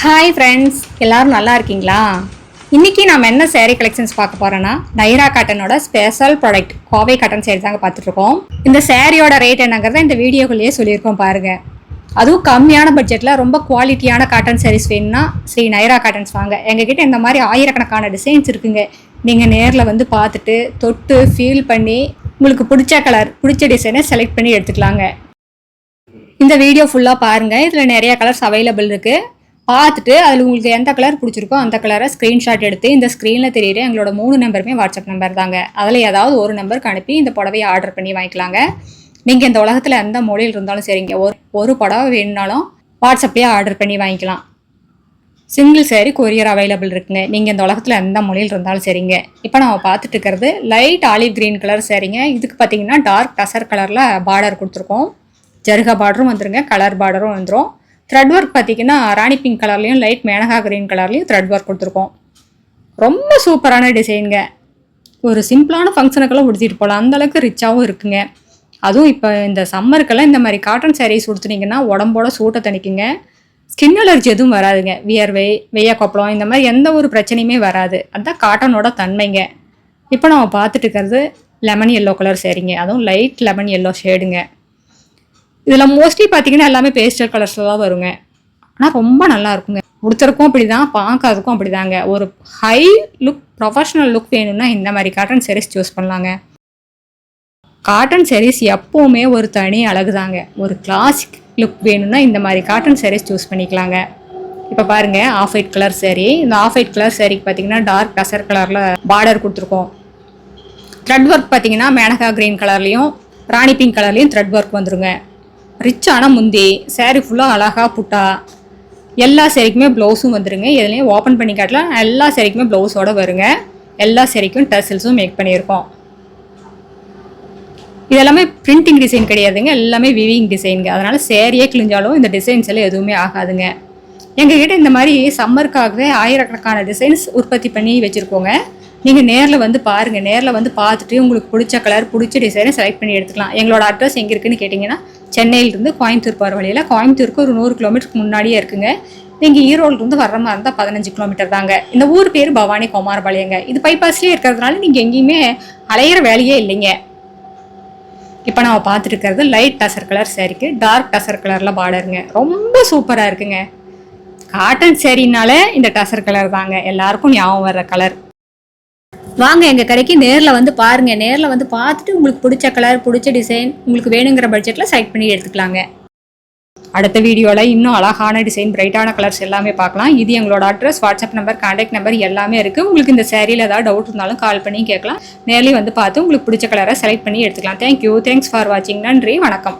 Hi friends எல்லோரும் நல்லா இருக்கீங்களா? இன்றைக்கி நம்ம என்ன சேரீ கலெக்ஷன்ஸ் பார்க்க போகிறோன்னா Naira காட்டனோட special product Kovai cotton saree தாங்க பார்த்துட்ருக்கோம். இந்த சேரீயோட ரேட் என்னங்கிறத இந்த வீடியோக்குள்ளேயே சொல்லியிருக்கோம் பாருங்கள் அதுவும் கம்மியான பட்ஜெட்டில் ரொம்ப குவாலிட்டியான காட்டன் சாரீஸ் வேணும்னா ஸ்ரீ நைரா காட்டன்ஸ் வாங்க. எங்ககிட்ட இந்த மாதிரி ஆயிரக்கணக்கான டிசைன்ஸ் இருக்குங்க. நீங்கள் நேரில் வந்து பார்த்துட்டு தொட்டு ஃபீல் பண்ணி உங்களுக்கு பிடிச்ச கலர் பிடிச்ச டிசைனை செலக்ட் பண்ணி எடுத்துக்கலாங்க. இந்த வீடியோ ஃபுல்லாக பாருங்கள் இதில் நிறைய கலர்ஸ் அவைலபிள் இருக்குது பார்த்துட்டு அதில் உங்களுக்கு எந்த கலர் பிடிச்சிருக்கோ அந்த கலரை ஸ்க்ரீன்ஷாட் எடுத்து இந்த ஸ்க்ரீனில் தெரியுற எங்களோட மூணு நம்பருமே வாட்ஸ்அப் நம்பர் தாங்க. அதில் ஏதாவது ஒரு நம்பருக்கு அனுப்பி இந்த புடவையை ஆர்டர் பண்ணி வாங்கிக்கலாங்க. நீங்கள் இந்த உலகத்தில் எந்த மொழியில் இருந்தாலும் சரிங்க. ஒரு ஒரு புடவை வேணும்னாலும் வாட்ஸ்அப்லேயே ஆர்டர் பண்ணி வாங்கிக்கலாம். சிங்கிள் saree கொரியர் அவைலபிள் இருக்குங்க. நீங்கள் இந்த உலகத்தில் எந்த மொழியில் இருந்தாலும் சரிங்க. இப்போ நம்ம பார்த்துட்டு இருக்கிறது லைட் ஆலிவ் கிரீன் கலர் சரிங்க இதுக்கு பார்த்தீங்கன்னா டார்க் டசர் கலரில் பார்டர் கொடுத்துருக்கோம். ஜருகா பார்டரும் வந்துருங்க. கலர் பார்டரும் வந்துடும் த்ரெட் ஒர்க் பார்த்தீங்கன்னா ராணி பிங்க் கலர்லேயும் லைட் மேனகா கிரீன் கலர்லேயும் த்ரெட் ஒர்க் கொடுத்துருக்கோம். ரொம்ப சூப்பரான டிசைனுங்க ஒரு சிம்பிளான ஃபங்க்ஷனுக்கெல்லாம் உடுத்திட்டு போகலாம் அந்தளவுக்கு ரிச்சாகவும் இருக்குங்க. அதுவும் இப்போ இந்த சம்மருக்கெல்லாம் இந்த மாதிரி காட்டன் சாரீஸ் உடுத்துனீங்கன்னா உடம்போட சூட்டை தணிக்குங்க. ஸ்கின் அலர்ஜி எதுவும் வராதுங்க. வியர்வை வெய்ய கொப்பளம் இந்த மாதிரி எந்த ஒரு பிரச்சனையுமே வராது. அதுதான் காட்டனோட தன்மைங்க. இப்போ நம்ம பார்த்துட்டு இருக்கிறது லெமன் எல்லோ கலர் சரிங்க அதுவும் லைட் லெமன் எல்லோ ஷேடுங்க இதில் மோஸ்ட்லி பார்த்தீங்கன்னா எல்லாமே பேஸ்டல் கலர்ஸில் தான் வருங்க. ஆனால் ரொம்ப நல்லா இருக்குங்க. உடுத்துறக்கும் அப்படி தான் பார்க்கறதுக்கும் அப்படி தாங்க ஒரு ஹை லுக் ப்ரொஃபஷனல் லுக் வேணும்னா இந்த மாதிரி காட்டன் sarees சூஸ் பண்ணலாங்க. காட்டன் sarees எப்போவுமே ஒரு தனி அழகு தாங்க ஒரு கிளாசிக் லுக் வேணும்னா இந்த மாதிரி காட்டன் சேரீஸ் சூஸ் பண்ணிக்கலாங்க. இப்போ பாருங்க ஆஃப் ஒயிட் கலர் சேரீ இந்த ஆஃப் ஒயிட் கலர் சேரீக்கு பார்த்தீங்கன்னா டார்க் டசர் கலரில் பார்டர் கொடுத்துருக்கோம். த்ரெட் ஒர்க் பார்த்தீங்கன்னா மேனகா கிரீன் கலர்லேயும் ராணி பிங்க் கலர்லேயும் த்ரெட் ஒர்க் வந்துருங்க. ரிச்சான முந்தி சேரீ ஃபுல்லாக அழகாக புட்டா எல்லா சேரீக்குமே ப்ளவுஸும் வந்துருங்க. இதுலேயும் ஓப்பன் பண்ணி காட்டலாம். எல்லா சேரீக்குமே ப்ளவுஸோட வருங்க. எல்லா சேரீக்கும் டசில்ஸும் மேக் பண்ணியிருக்கோம். இதெல்லாமே பிரிண்டிங் டிசைன் கிடையாதுங்க. எல்லாமே விவிங் டிசைனுங்க அதனால் சேரீயே கிழிஞ்சாலும் இந்த டிசைன்ஸ் எல்லாம் எதுவுமே ஆகாதுங்க. எங்ககிட்ட இந்த மாதிரி சம்மருக்காகவே ஆயிரக்கணக்கான டிசைன்ஸ் உற்பத்தி பண்ணி வச்சுருக்கோங்க. நீங்கள் நேரில் வந்து பாருங்கள் நேரில் வந்து பார்த்துட்டு உங்களுக்கு பிடிச்ச கலர் பிடிச்ச டிசைனை செலக்ட் பண்ணி எடுத்துக்கலாம். எங்களோட அட்ரஸ் எங்கே இருக்குன்னு கேட்டிங்கன்னா சென்னையிலிருந்து கோயம்புத்தூர் போகிற வழியில். கோயம்புத்தூருக்கு ஒரு நூறு கிலோமீட்டருக்கு முன்னாடியே இருக்குங்க. நீங்கள் ஈரோடுலேருந்து வர்ற மாதிரி இருந்தால் பதினஞ்சு கிலோமீட்டர் தாங்க. இந்த ஊர் பேர் பவானி குமாரபாளையங்க. இது பைபாஸ்லேயே இருக்கிறதுனால நீங்கள் எங்கேயுமே அலையிற வேலையே இல்லைங்க. இப்போ நம்ம பார்த்துட்டு இருக்கிறது லைட் டசர் கலர் சேரீக்கு டார்க் டசர் கலரில் பார்டருங்க ரொம்ப சூப்பராக இருக்குங்க. காட்டன் சேரீனாலே இந்த டசர் கலர் தாங்க. எல்லாருக்கும் ஞாபகம் வர்ற கலர் வாங்க எங்கள் கடைக்கு நேரில் வந்து பாருங்கள் நேரில் வந்து பார்த்துட்டு உங்களுக்கு பிடிச்ச கலர் பிடிச்ச டிசைன் உங்களுக்கு வேணுங்கிற பட்ஜெட்டில் செலக்ட் பண்ணி எடுத்துக்கலாங்க. அடுத்த வீடியோவில் இன்னும் அழகான டிசைன் பிரைட்டான கலர்ஸ் எல்லாமே பார்க்கலாம். இது எங்களோட address WhatsApp number contact number எல்லாமே இருக்குது உங்களுக்கு இந்த சேரீல ஏதாவது டவுட் இருந்தாலும் கால் பண்ணி கேட்கலாம். நேரில் வந்து பார்த்து உங்களுக்கு பிடிச்ச கலரை செலக்ட் பண்ணி எடுத்துக்கலாம். தேங்க்யூ தேங்க்ஸ் ஃபார் வாட்சிங் நன்றி. வணக்கம்.